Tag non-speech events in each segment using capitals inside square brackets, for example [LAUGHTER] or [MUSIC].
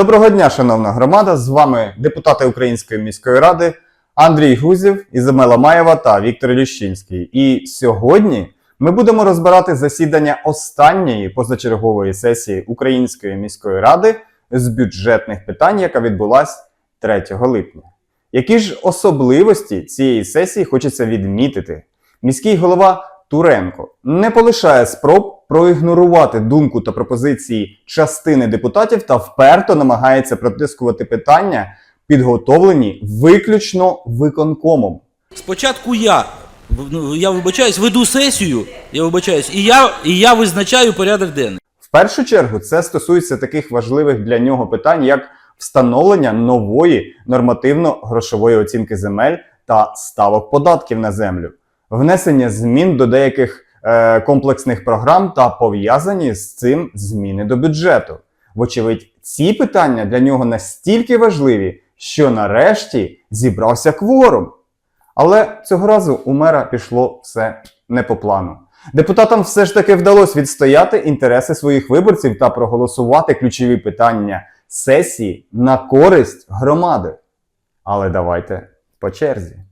Доброго дня, шановна громада! З вами депутати Української міської ради Андрій Гузів, Ізамела Маєва та Віктор Ліщинський. І сьогодні ми будемо розбирати засідання останньої позачергової сесії Української міської ради з бюджетних питань, яка відбулась 3 липня. Які ж особливості цієї сесії хочеться відмітити? Міський голова Туренко не полишає спроб проігнорувати думку та пропозиції частини депутатів та вперто намагається протискувати питання, підготовлені виключно виконкомом. Спочатку я, ну, я вибачаюсь, веду сесію, я вибачаюсь, і я, і я визначаю порядок денний. В першу чергу це стосується таких важливих для нього питань, як встановлення нової нормативно-грошової оцінки земель та ставок податків на землю, внесення змін до деяких комплексних програм та пов'язані з цим зміни до бюджету. Вочевидь, ці питання для нього настільки важливі, що нарешті зібрався кворум. Але цього разу у мера пішло все не по плану. Депутатам все ж таки вдалося відстояти інтереси своїх виборців та проголосувати ключові питання сесії на користь громади. Але давайте по черзі.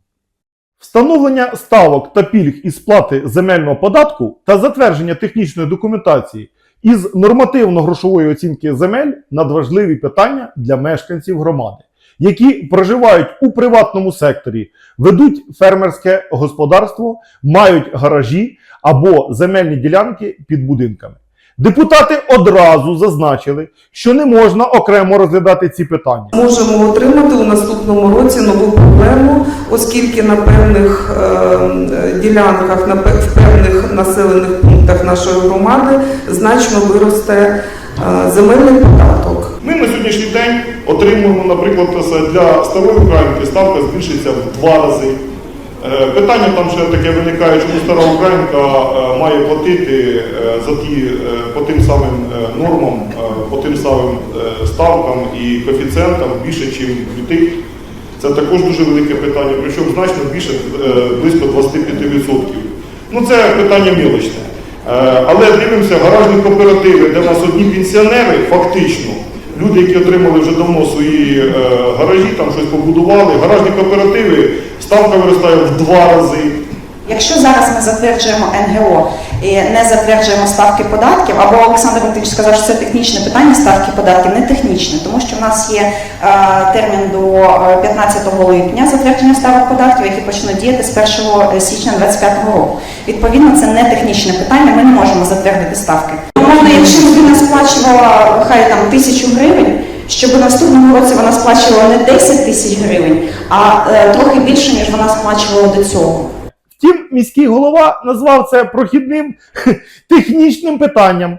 Встановлення ставок та пільг із сплати земельного податку та затвердження технічної документації із нормативно-грошової оцінки земель надважливі питання для мешканців громади, які проживають у приватному секторі, ведуть фермерське господарство, мають гаражі або земельні ділянки під будинками. Депутати одразу зазначили, що не можна окремо розглядати ці питання. Можемо отримати у наступному році нову проблему, оскільки на певних е, ділянках, на в певних населених пунктах нашої громади значно виросте е, земельний податок. Ми на сьогоднішній день отримуємо, наприклад, для старої українки ставка збільшиться в два рази. Е, Питання там ще таке виникає, чому стара українка е, має платити е, за ті, по тим самим нормам, по тим самим ставкам і коефіцієнтам більше, ніж в. Це також дуже велике питання, причому значно більше, близько 25%. Ну це питання мілочне. Але дивимося, гаражні кооперативи, де в нас одні пенсіонери, фактично, люди, які отримали вже давно свої гаражі, там щось побудували, гаражні кооперативи, ставка виростає в два рази. Якщо зараз ми затверджуємо НГО і не затверджуємо ставки податків, або Олександр Валентинович сказав, що це технічне питання, ставки податків не технічне, тому що в нас є е, термін до е, 15 липня затвердження ставок податків, які почнуть діяти з 1 січня 2025 року. Відповідно, це не технічне питання, ми не можемо затвердити ставки. Умовно, якщо людина сплачувала хай там тисячу гривень. Щоб у наступному році вона сплачувала не 10 тисяч гривень, а е, трохи більше, ніж вона сплачувала до цього. Втім, міський голова назвав це прохідним [LAUGHS] технічним питанням.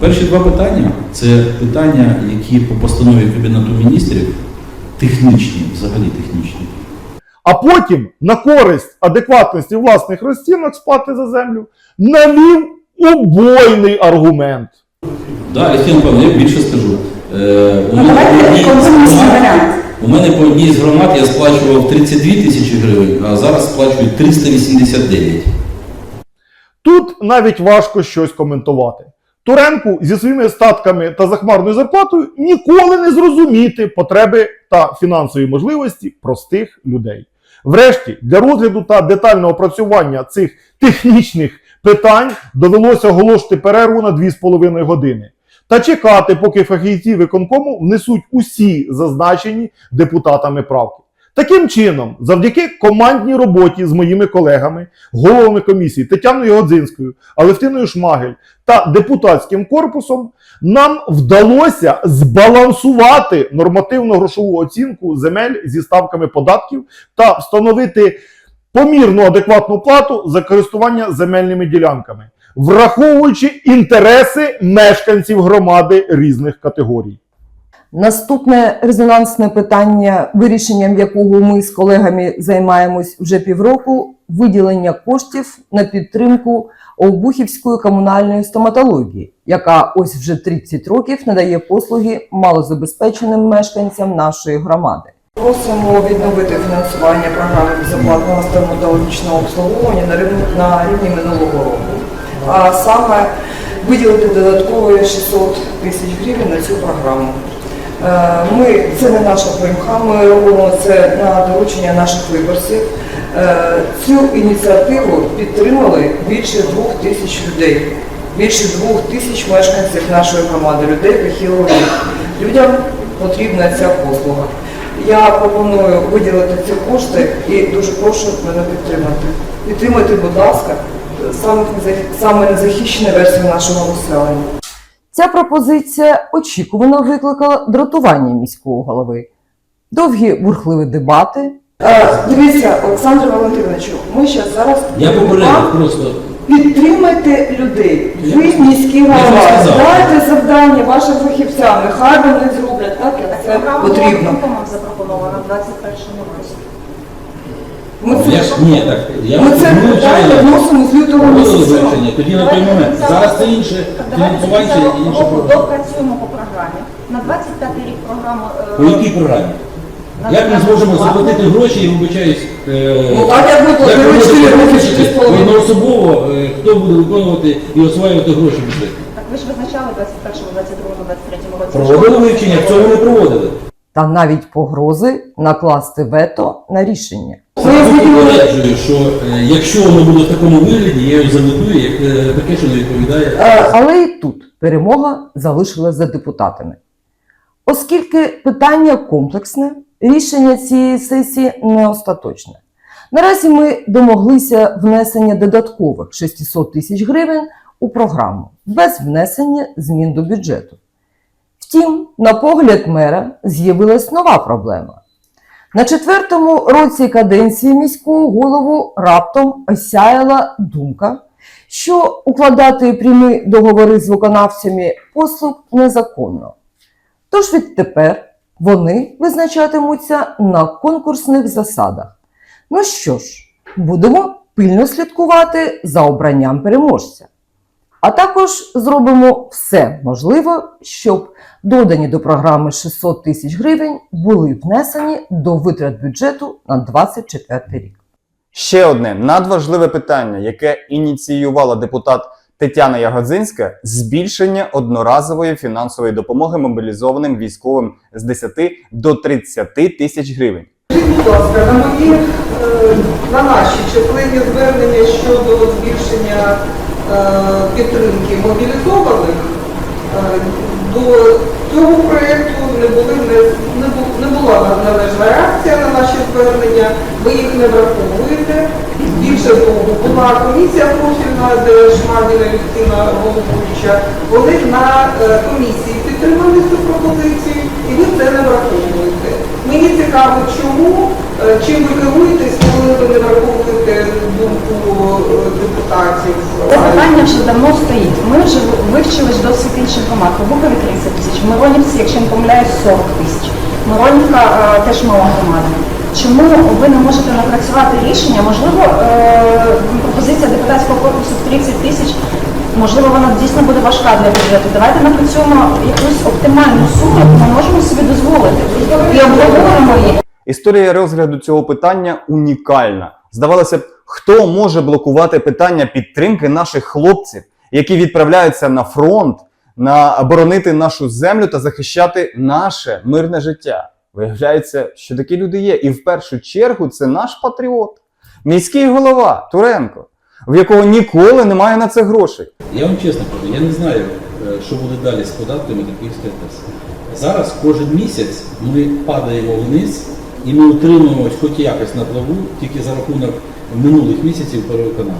Перші два питання це питання, які по постанові Кабінету міністрів технічні, взагалі технічні. а потім на користь адекватності власних розцінок сплати за землю навів убойний аргумент. Да, Ефін, певно, я більше скажу. Е, у, Ну, мене по давайте одній з компромісний громад, варіант. у мене по одній з громад я сплачував 32 тисячі гривень, а зараз сплачую 389. Тут навіть важко щось коментувати. Туренку зі своїми статками та захмарною зарплатою ніколи не зрозуміти потреби та фінансові можливості простих людей. Врешті, для розгляду та детального опрацювання цих технічних питань довелося оголошити перерву на 2,5 години та чекати, поки фахівці виконкому внесуть усі зазначені депутатами правки. Таким чином, завдяки командній роботі з моїми колегами, головами комісії Тетяною Годзинською, Алевтиною Шмагель та депутатським корпусом, нам вдалося збалансувати нормативно-грошову оцінку земель зі ставками податків та встановити помірну адекватну плату за користування земельними ділянками, враховуючи інтереси мешканців громади різних категорій. Наступне резонансне питання, вирішенням якого ми з колегами займаємось вже півроку, виділення коштів на підтримку Овбухівської комунальної стоматології, яка ось вже 30 років надає послуги малозабезпеченим мешканцям нашої громади. Просимо відновити фінансування програми безоплатного стоматологічного обслуговування на рівні, на рівні минулого року. А саме виділити додаткові 600 тисяч гривень на цю програму. Е, Ми це не наша примха, ми робимо це на доручення наших виборців. Е, Цю ініціативу підтримали більше двох тисяч людей, більше двох тисяч мешканців нашої громади, людей похилого. Людям потрібна ця послуга. Я пропоную виділити ці кошти і дуже прошу мене підтримати. Підтримайте, будь ласка, саме незах- саме незахищену версію нашого населення. Ця пропозиція очікувано викликала дратування міського голови. Довгі бурхливі дебати. Е, дивіться, Олександр Валентиновичу, ми ще зараз Я попередив просто. підтримайте людей. Ви я голова. Дайте завдання вашим фахівцям. Нехай вони зроблять так, як це потрібно. запропоновано 21 році. Ми Я це, ж ні, так я ми це питання вносимо з лютого місяця. вивчення, тоді на той момент. Зараз це інше фінансування і інше програма. Допрацюємо по програмі. На 25 рік програму е, По якій програмі? Як ми зможемо заплатити гроші і вибачаюсь? е, Ну, так як ми як платили ви 4 роки, визначити 4,5. одноособово, е, хто буде виконувати і осваювати гроші в бюджеті? Так ви ж визначали 21, 22, 23 році. Проводили вивчення, цього не проводили. Та навіть погрози накласти вето на рішення. Я попереджую, що е, якщо воно буде в такому вигляді, я його заведу, як е, таке, що не відповідає. Е, Але і тут перемога залишилась за депутатами. Оскільки питання комплексне, рішення цієї сесії не остаточне. Наразі ми домоглися внесення додаткових 600 тисяч гривень у програму без внесення змін до бюджету. Втім, на погляд мера з'явилась нова проблема. На четвертому році каденції міського голову раптом осяяла думка, що укладати прямі договори з виконавцями послуг незаконно. Тож відтепер вони визначатимуться на конкурсних засадах. Ну що ж, будемо пильно слідкувати за обранням переможця. А також зробимо все можливе, щоб додані до програми 600 тисяч гривень були внесені до витрат бюджету на 2024 рік. Ще одне надважливе питання, яке ініціювала депутат Тетяна Ягодзинська збільшення одноразової фінансової допомоги мобілізованим військовим з 10 до 30 тисяч гривень. Скажіть, будь ласка, на мої е, на наші численні звернення щодо збільшення підтримки мобілізованих е, до цього проєкту не не, була належна реакція на наші звернення. Ви їх не враховуєте. Більше того, була комісія профільна, де Шманіна Юстина головуюча. Вони на е, комісії підтримали цю пропозицію, і ви це не враховуєте. Мені цікаво, чому, е, чим ви керуєтесь, коли ви не враховуєте думку е, депутатів. Це питання вже давно стоїть. Ми вже вивчили досить інших громад. У Букові 30 тисяч, Миронівці, якщо не помиляюсь, 40 тисяч. Миронівка е, теж мала громада. Чому ви не можете напрацювати рішення? Можливо, пропозиція депутатського корпусу в 30 тисяч, можливо, вона дійсно буде важка для бюджету. Давайте напрацюємо якусь оптимальну суму, яку ми можемо собі дозволити. І обговоримо її. Історія розгляду цього питання унікальна. Здавалося б, хто може блокувати питання підтримки наших хлопців, які відправляються на фронт, на боронити нашу землю та захищати наше мирне життя. Виявляється, що такі люди є. І в першу чергу це наш патріот, міський голова Туренко, в якого ніколи немає на це грошей. Я вам чесно кажу, я не знаю, е, що буде далі з податками та Київська ТЕС. Зараз кожен місяць ми падаємо вниз і ми утримуємось хоч якось на плаву тільки за рахунок минулих місяців перевиконання.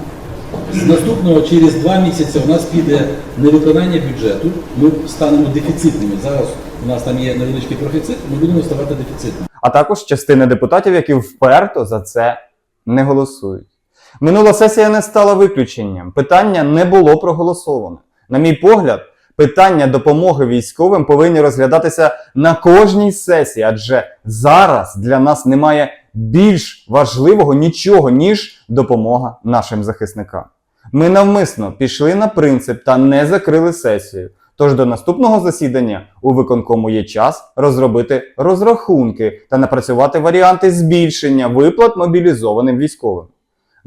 З наступного через два місяці у нас піде невиконання бюджету, ми станемо дефіцитними. Зараз у нас там є невеличкий профіцит, ми будемо ставати дефіцитними. а також частина депутатів, які вперто за це не голосують. Минула сесія не стала виключенням. Питання не було проголосовано. На мій погляд, питання допомоги військовим повинні розглядатися на кожній сесії, адже зараз для нас немає більш важливого нічого, ніж допомога нашим захисникам. Ми навмисно пішли на принцип та не закрили сесію. Тож до наступного засідання у виконкому є час розробити розрахунки та напрацювати варіанти збільшення виплат мобілізованим військовим.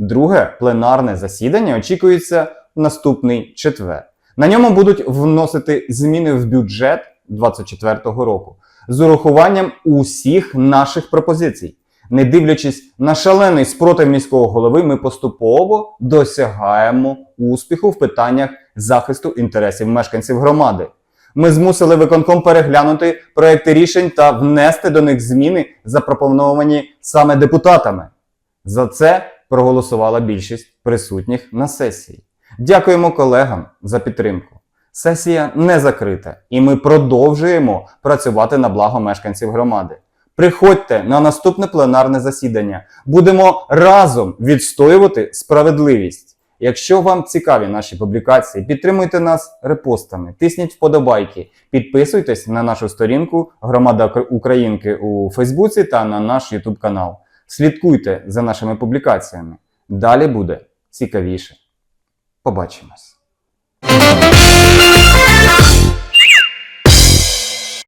Друге пленарне засідання очікується наступний четвер. На ньому будуть вносити зміни в бюджет 2024 року. з урахуванням усіх наших пропозицій. Не дивлячись на шалений спротив міського голови, ми поступово досягаємо успіху в питаннях захисту інтересів мешканців громади. Ми змусили виконком переглянути проекти рішень та внести до них зміни, запропоновані саме депутатами. За це проголосувала більшість присутніх на сесії. Дякуємо колегам за підтримку. Сесія не закрита, і ми продовжуємо працювати на благо мешканців громади. Приходьте на наступне пленарне засідання. Будемо разом відстоювати справедливість. Якщо вам цікаві наші публікації, підтримуйте нас репостами, тисніть вподобайки, підписуйтесь на нашу сторінку Громада Українки у Фейсбуці та на наш YouTube канал. Слідкуйте за нашими публікаціями. Далі буде цікавіше. Побачимось.